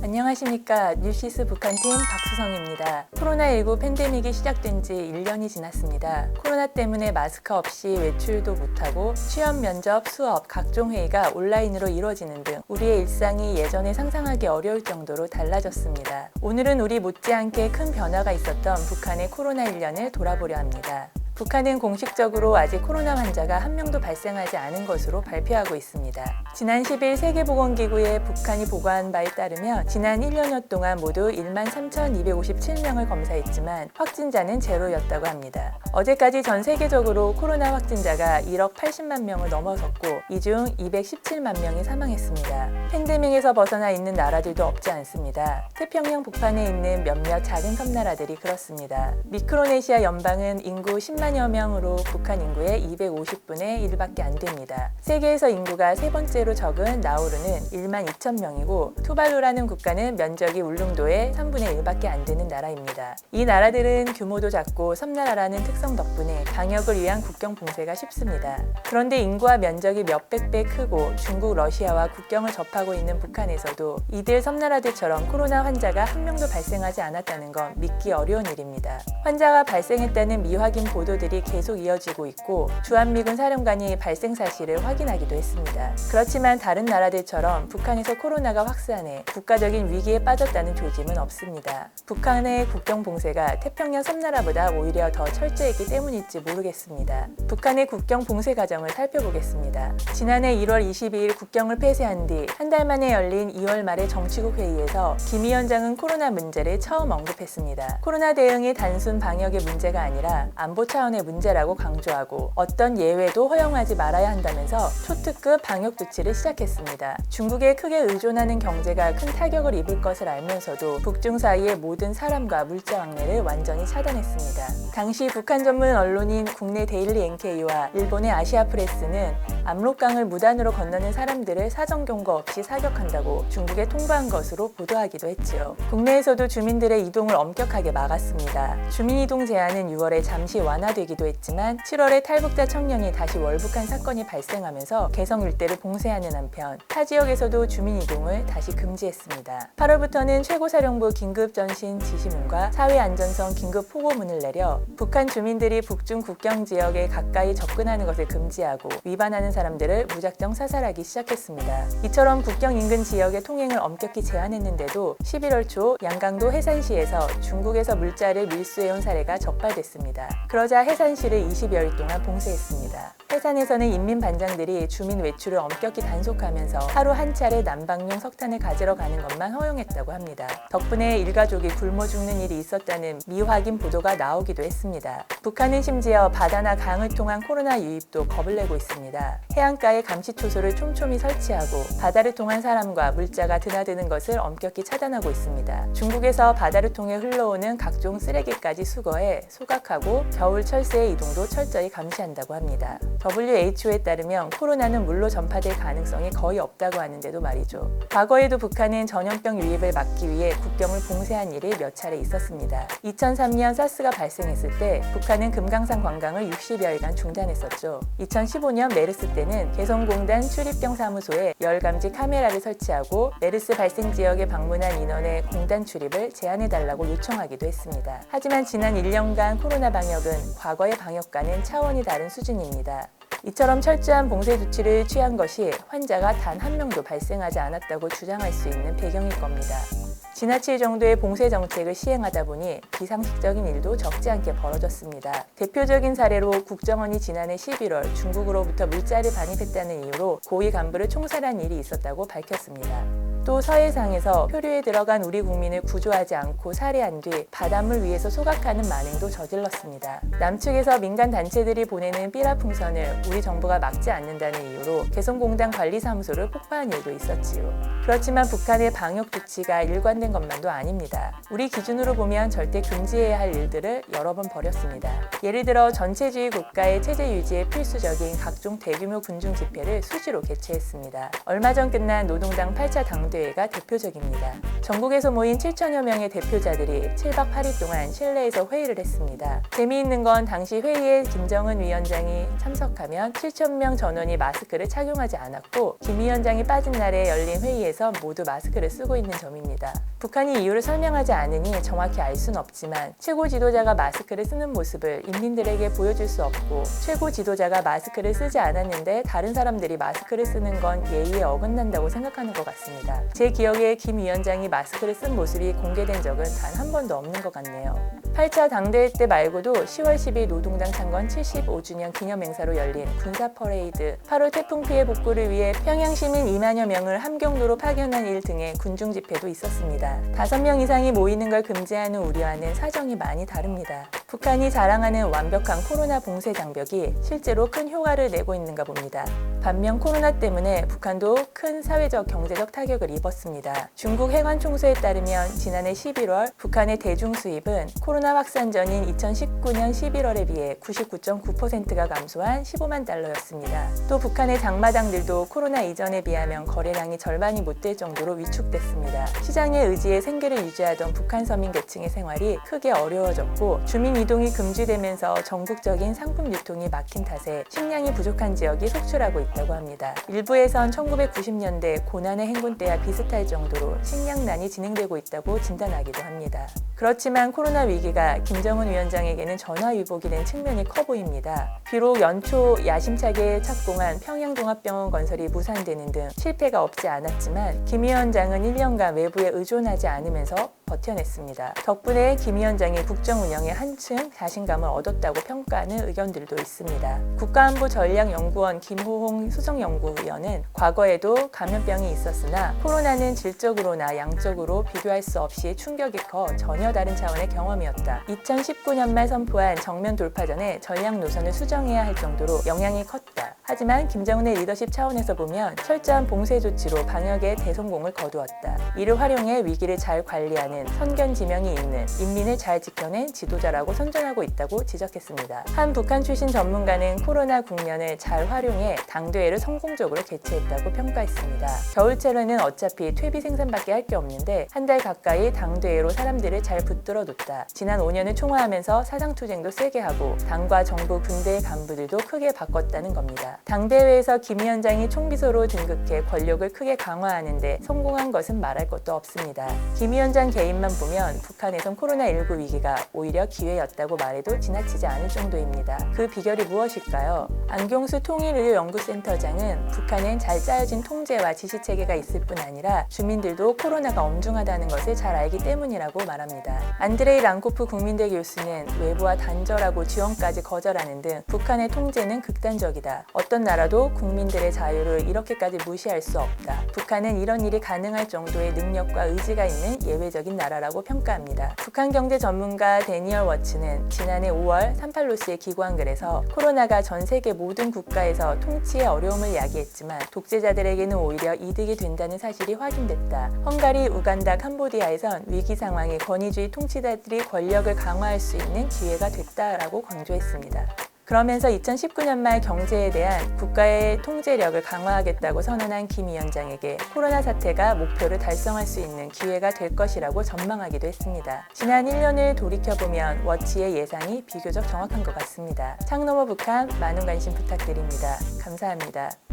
안녕하십니까. 뉴시스 북한팀 박수성입니다. 코로나19 팬데믹이 시작된 지 1년이 지났습니다. 코로나 때문에 마스크 없이 외출도 못하고 취업, 면접, 수업, 각종 회의가 온라인으로 이루어지는 등 우리의 일상이 예전에 상상하기 어려울 정도로 달라졌습니다. 오늘은 우리 못지않게 큰 변화가 있었던 북한의 코로나 1년을 돌아보려 합니다. 북한은 공식적으로 아직 코로나 환자가 한 명도 발생하지 않은 것으로 발표하고 있습니다. 지난 10일 세계보건기구의 북한이 보고한 바에 따르면 지난 1년여 동안 모두 1만 3,257명을 검사했지만 확진자는 제로였다고 합니다. 어제까지 전 세계적으로 코로나 확진자가 1억 80만 명을 넘어섰고 이 중 217만 명이 사망했습니다. 팬데믹에서 벗어나 있는 나라들도 없지 않습니다. 태평양 북한에 있는 몇몇 작은 섬나라들이 그렇습니다. 미크로네시아 연방은 인구 10만 여 명으로 북한 인구의 250분의 1밖에 안 됩니다. 세계에서 인구가 세 번째로 적은 나우루는 1만 2천 명이고 투발루라는 국가는 면적이 울릉도의 3분의 1밖에 안 되는 나라입니다. 이 나라들은 규모도 작고 섬나라라는 특성 덕분에 방역을 위한 국경 봉쇄가 쉽습니다. 그런데 인구와 면적이 몇백 배 크고 중국, 러시아와 국경을 접하고 있는 북한에서도 이들 섬나라들처럼 코로나 환자가 한 명도 발생하지 않았다는 건 믿기 어려운 일입니다. 환자가 발생했다는 미확인 보도 들이 계속 이어지고 있고 주한미군 사령관이 발생 사실을 확인하기도 했습니다. 그렇지만 다른 나라들처럼 북한에서 코로나가 확산해 국가적인 위기에 빠졌다는 조짐은 없습니다. 북한의 국경 봉쇄가 태평양 섬나라보다 오히려 더 철저했기 때문일지 모르겠습니다. 북한의 국경 봉쇄 과정을 살펴보겠습니다. 지난해 1월 22일 국경을 폐쇄한 뒤 한 달 만에 열린 2월 말의 정치국 회의에서 김 위원장은 코로나 문제를 처음 언급했습니다. 코로나 대응이 단순 방역의 문제가 아니라 안보 차원 의 문제라고 강조하고 어떤 예외도 허용하지 말아야 한다면서 초특급 방역 조치를 시작했습니다. 중국에 크게 의존하는 경제가 큰 타격을 입을 것을 알면서도 북중 사이의 모든 사람과 물자 왕래를 완전히 차단했습니다. 당시 북한 전문 언론인 국내 데일리 NK와 일본의 아시아 프레스는 압록강을 무단으로 건너는 사람들을 사전 경고 없이 사격한다고 중국에 통보한 것으로 보도하기도 했지요. 국내에서도 주민들의 이동을 엄격하게 막았습니다. 주민 이동 제한은 6월에 잠시 완화되기도 했지만 7월에 탈북자 청년이 다시 월북한 사건이 발생하면서 개성 일대를 봉쇄하는 한편 타 지역에서도 주민 이동을 다시 금지했습니다. 8월부터는 최고사령부 긴급 전신 지시문과 사회안전성 긴급 포고문을 내려 북한 주민들이 북중 국경 지역에 가까이 접근하는 것을 금지하고 위반하는 사람들을 무작정 사살하기 시작했습니다. 이처럼 국경 인근 지역의 통행을 엄격히 제한했는데도 11월 초 양강도 해산시에서 중국에서 물자를 밀수해온 사례가 적발됐습니다. 그러자 해산시를 20여일 동안 봉쇄했습니다. 해산에서는 인민반장들이 주민 외출을 엄격히 단속하면서 하루 한 차례 난방용 석탄을 가지러 가는 것만 허용했다고 합니다. 덕분에 일가족이 굶어 죽는 일이 있었다는 미확인 보도가 나오기도 했습니다. 북한은 심지어 바다나 강을 통한 코로나 유입도 겁을 내고 있습니다. 해안가에 감시초소를 촘촘히 설치하고 바다를 통한 사람과 물자가 드나드는 것을 엄격히 차단하고 있습니다. 중국에서 바다를 통해 흘러오는 각종 쓰레기까지 수거해 소각하고 겨울 철새의 이동도 철저히 감시한다고 합니다. WHO에 따르면 코로나는 물로 전파될 가능성이 거의 없다고 하는데도 말이죠. 과거에도 북한은 전염병 유입을 막기 위해 국경을 봉쇄한 일이 몇 차례 있었습니다. 2003년 사스가 발생했을 때 북한은 금강산 관광을 60여일간 중단했었죠. 2015년 메르스 때는 개성공단 출입경 사무소에 열 감지 카메라를 설치하고 메르스 발생 지역에 방문한 인원의 공단 출입을 제한해달라고 요청하기도 했습니다. 하지만 지난 1년간 코로나 방역은 과거의 방역과는 차원이 다른 수준입니다. 이처럼 철저한 봉쇄 조치를 취한 것이 환자가 단 한 명도 발생하지 않았다고 주장할 수 있는 배경일 겁니다. 지나칠 정도의 봉쇄 정책을 시행하다 보니 비상식적인 일도 적지 않게 벌어졌습니다. 대표적인 사례로 국정원이 지난해 11월 중국으로부터 물자를 반입했다는 이유로 고위 간부를 총살한 일이 있었다고 밝혔습니다. 또 서해상에서 표류에 들어간 우리 국민을 구조하지 않고 살해한 뒤 바닷물 위에서 소각하는 만행도 저질렀습니다. 남측에서 민간 단체들이 보내는 삐라 풍선을 우리 정부가 막지 않는다는 이유로 개성공단 관리사무소를 폭파한 일도 있었지요. 그렇지만 북한의 방역 조치가 일관된 것만도 아닙니다. 우리 기준으로 보면 절대 금지해야 할 일들을 여러 번 벌였습니다. 예를 들어 전체주의 국가의 체제 유지에 필수적인 각종 대규모 군중 집회를 수시로 개최했습니다. 얼마 전 끝난 노동당 8차 당대 경제회의가 대표적입니다. 전국에서 모인 7천여 명의 대표자들이 7박 8일 동안 실내에서 회의를 했습니다. 재미있는 건 당시 회의에 김정은 위원장이 참석하면 7천 명 전원이 마스크를 착용하지 않았고 김 위원장이 빠진 날에 열린 회의에서 모두 마스크를 쓰고 있는 점입니다. 북한이 이유를 설명하지 않으니 정확히 알 수는 없지만 최고 지도자가 마스크를 쓰는 모습을 인민들에게 보여줄 수 없고 최고 지도자가 마스크를 쓰지 않았는데 다른 사람들이 마스크를 쓰는 건 예의에 어긋난다고 생각하는 것 같습니다. 제 기억에 김 위원장이 마스크를 쓴 모습이 공개된 적은 단 한 번도 없는 것 같네요. 8차 당대회 때 말고도 10월 10일 노동당 창건 75주년 기념 행사로 열린 군사 퍼레이드, 8월 태풍 피해 복구를 위해 평양 시민 2만여 명을 함경도로 파견한 일 등의 군중 집회도 있었습니다. 5명 이상이 모이는 걸 금지하는 우려와는 사정이 많이 다릅니다. 북한이 자랑하는 완벽한 코로나 봉쇄 장벽이 실제로 큰 효과를 내고 있는가 봅니다. 반면 코로나 때문에 북한도 큰 사회적 경제적 타격을 입었습니다. 중국 해관 총수에 따르면 지난해 11월 북한의 대중 수입은 코로나 확산 전인 2019년 11월에 비해 99.9%가 감소한 15만 달러였습니다. 또 북한의 장마당들도 코로나 이전에 비하면 거래량이 절반이 못 될 정도로 위축됐습니다. 시장의 의지에 생계를 유지하던 북한 서민 계층의 생활이 크게 어려워졌고 주민 이동이 금지되면서 전국적인 상품 유통이 막힌 탓에 식량이 부족한 지역이 속출하고 있다고 합니다. 일부에선 1990년대 고난의 행군 때와 비슷할 정도로 식량난이 진행되고 있다고 진단하기도 합니다. 그렇지만 코로나 위기가 김정은 위원장에게는 전화위복이 된 측면이 커 보입니다. 비록 연초 야심차게 착공한 평양종합병원 건설이 무산되는 등 실패가 없지 않았지만 김 위원장은 1년간 외부에 의존하지 않으면서 버텨냈습니다. 덕분에 김 위원장이 국정 운영에 한층 자신감을 얻었다고 평가하는 의견들도 있습니다. 국가안보 전략연구원 김호홍 수석연구위원은 과거에도 감염병이 있었으나 코로나는 질적으로나 양적으로 비교할 수 없이 충격이 커 전혀 다른 차원의 경험이었다. 2019년 말 선포한 정면 돌파전에 전략 노선을 수정해야 할 정도로 영향이 컸다. 하지만 김정은의 리더십 차원에서 보면 철저한 봉쇄 조치로 방역에 대성공을 거두었다. 이를 활용해 위기를 잘 관리하는 선견 지명이 있는 인민을 잘 지켜낸 지도자라고 선전하고 있다고 지적했습니다. 한 북한 출신 전문가는 코로나 국면을 잘 활용해 당대회를 성공적으로 개최했다고 평가했습니다. 겨울철에는 어차피 퇴비 생산밖에 할 게 없는데 한 달 가까이 당대회로 사람들을 잘 붙들어 뒀다. 지난 5년을 총화하면서 사상투쟁도 세게 하고 당과 정부 군대 간부들도 크게 바꿨다는 겁니다. 당대회에서 김 위원장이 총비서로 등극해 권력을 크게 강화하는데 성공한 것은 말할 것도 없습니다. 김 위원장 개 인만 보면 북한에선 코로나19 위기가 오히려 기회였다고 말해도 지나치지 않을 정도입니다. 그 비결이 무엇일까요? 안경수 통일의료연구센터장은 북한엔 잘 짜여진 통제와 지시 체계가 있을 뿐 아니라 주민들도 코로나가 엄중하다는 것을 잘 알기 때문이라고 말합니다. 안드레이 랑코프 국민대 교수는 외부와 단절하고 지원까지 거절하는 등 북한의 통제는 극단적이다. 어떤 나라도 국민들의 자유를 이렇게까지 무시할 수 없다. 북한은 이런 일이 가능할 정도의 능력과 의지가 있는 예외적인 나라라고 평가합니다. 북한 경제 전문가 데니얼 워츠는 지난해 5월 38로스의 기고한글에서 코로나가 전 세계 모든 국가에서 통치의 어려움을 야기했지만 독재자들에게는 오히려 이득이 된다는 사실이 확인됐다. 헝가리, 우간다, 캄보디아에선 위기 상황에 권위주의 통치자들이 권력을 강화할 수 있는 기회가 됐다라고 강조했습니다. 그러면서 2019년 말 경제에 대한 국가의 통제력을 강화하겠다고 선언한 김 위원장에게 코로나 사태가 목표를 달성할 수 있는 기회가 될 것이라고 전망하기도 했습니다. 지난 1년을 돌이켜보면 워치의 예상이 비교적 정확한 것 같습니다. 창 너머 북한 많은 관심 부탁드립니다. 감사합니다.